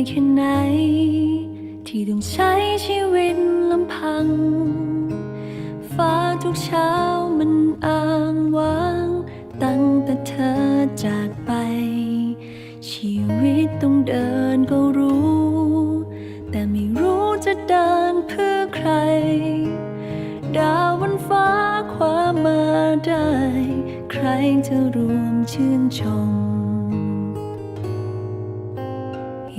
อยแค่ไหน ที่ต้องใช้ชีวิตลำพัง ฟ้าทุกเช้ามันอ้างว้าง ตั้งแต่เธอจากไป ชีวิตต้องเดินก็รู้ แต่ไม่รู้จะเดินเพื่อใคร ดาวบนฟ้าคว้ามาได้ ใครจะรวมชื่นชม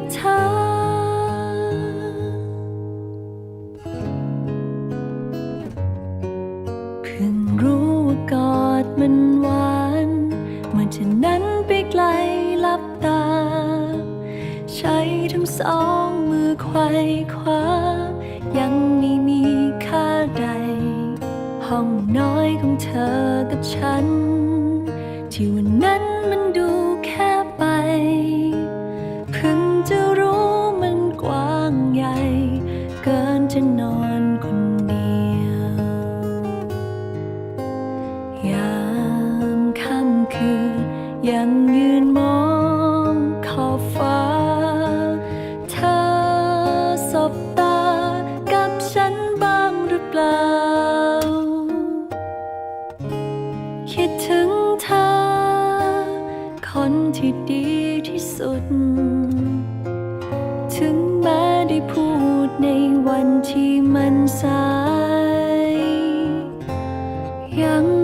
มีแต่เธอเพิ่งรู้ว่ากอดมันหวานเมื่อเธอนั้นไปไกลลับตา ใช้ทั้งสองมือไขว้คว้า ยังไม่มีค่าใด ห้องน้อยของเธอกับฉัน ที่วันนั้น นมองขอบฟ้า เธอสบตากับฉันบ้างหรือเปล่า คิดถึงเธอ คนที่ดีที่สุด ถึงแม้ได้พูดในวันที่มันสาย ยังคง